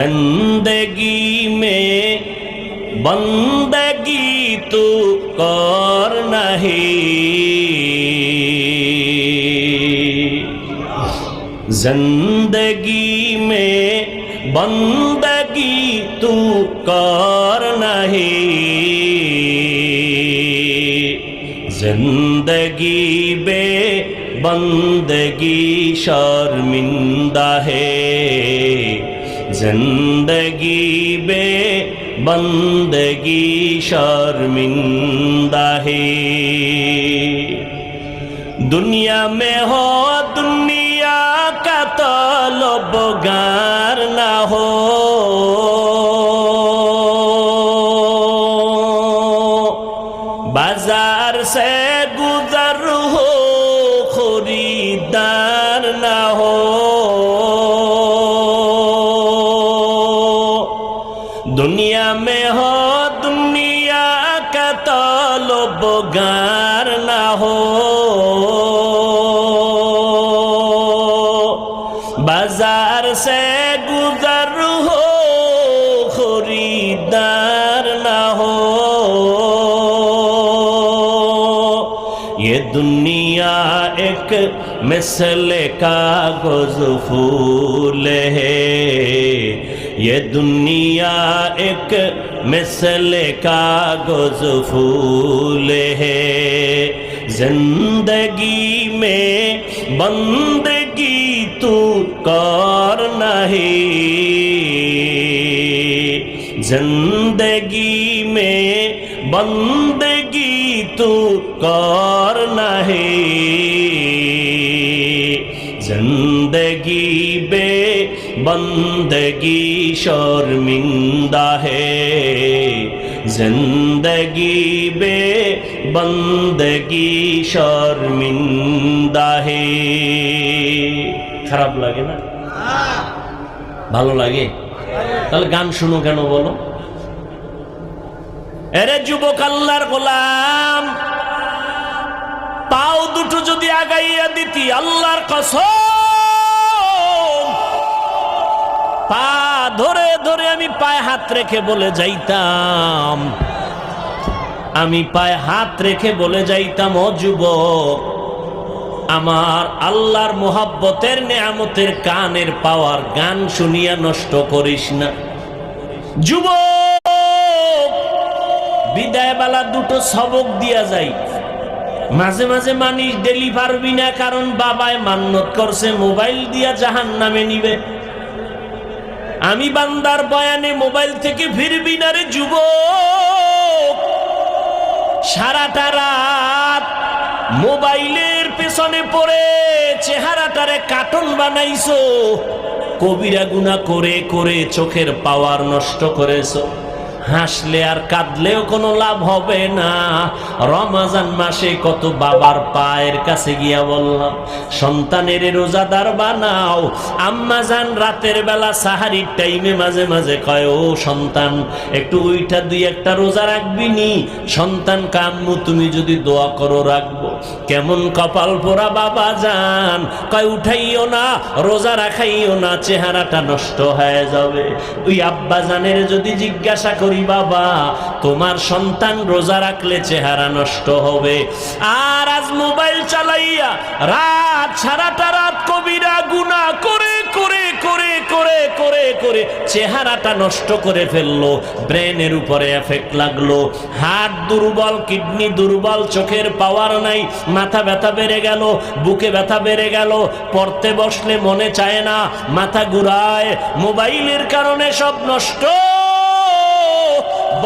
بندگی میں بندگی تو کر نہیں زندگی میں بندگی تو کر نہیں زندگی بے بندگی شرمندہ ہے জন্দগি বে বন্দগি শর্মিন্দা হে দুনিয়া মে হ দুনিয়া কত লোব গার না হ বাজার সে গুজার হো খরিদার दुनिया में हो, दुनिया का तलबगार ना हो। बाज़ार से गुजर हो, खरीदार ना हो। ये दुनिया एक मिसल कागज़ फूल है। ये दुनिया एक मिसल कागज़ फूल है। ज़िंदगी में बंदगी तू कर नहीं। ज़िंदगी में बंदगी तू कर नहीं। ज़िंदगी বে বন্দগি শর্মিন্দা হে। জিন্দগি বে বন্দগি শর্মিন্দা হে। খারাপ লাগে না? ভালো লাগে? তাহলে গান শুনো কেন বলো? এরে যুবক আল্লাহর গোলাম, পাও দুটো যদি আগাইয়া দিতি, আল্লাহর কসম। পা ধরে ধরে আমি পায়ে হাত রেখে বলে যাইতাম। আমি পায়ে হাত রেখে বলে যাইতাম, ও যুবক, আমার আল্লাহর মোহাব্বতের নেয়ামতের কানের পাওয়ার গান শুনিয়া নষ্ট করিস না। যুবক বিদায় বেলা দুটো সবক দিয়া যাই। মাঝে মাঝে মানিস ডেলি পারবি না কারণ বাবায় মান্নত করছে, মোবাইল দিয়া জাহান নামে নিবে। আমি বান্দার বয়ানে মোবাইল থেকে ফিরবি না রে যুব সারাটা রাত মোবাইলের পেছনে পড়ে চেহারাটারে কাটন বানাইছো, কবিরা গুণা করে করে চোখের পাওয়ার নষ্ট করেছ। হাসলে আর কাঁদলেও কোনো লাভ হবে না। রমাজান মাসে কত বাবার পায়ের কাছে গিয়া বললাম, সন্তানের রোজাদার বানাও। আম্মা যান রাতের বেলা সাহারির টাইমে মাঝে মাঝে কয়, ও সন্তান, একটু ওইটা দুই একটা রোজা রাখবি নি। সন্তান কাম্মু তুমি যদি দোয়া করো রাখব। কেমন কপাল পোড়া বাবা যান কয়, উঠাইও না, রোজা রাখাইও না, চেহারাটা নষ্ট হয়ে যাবে। ওই আব্বা জানের যদি জিজ্ঞাসা করি বাবা, তোমার সন্তান রোজা রাখলে চেহারা নষ্ট হবে। আর আজ মোবাইল চালাইয়া রাত সারাটা রাত কবিরা গুনা করে করে করে করে করে করে চেহারাটা নষ্ট করে ফেলল, ব্রেনের উপরে এফেক্ট লাগল। হার্ট দুর্বল, কিডনি দুর্বল, চোখের পাওয়ার নাই, মাথা ব্যথা বেড়ে গেল, বুকে ব্যথা বেড়ে গেল, পড়তে বসলে মনে চায় না, মাথা ঘুরায়, মোবাইলের কারণে সব নষ্ট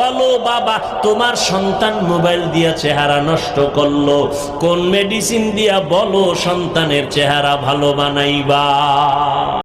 বলো, বাবা, তোমার সন্তান মোবাইল দিয়া চেহারা নষ্ট করল। কোন মেডিসিন দিয়া বলো, সন্তানের চেহারা ভালো বানাইবা।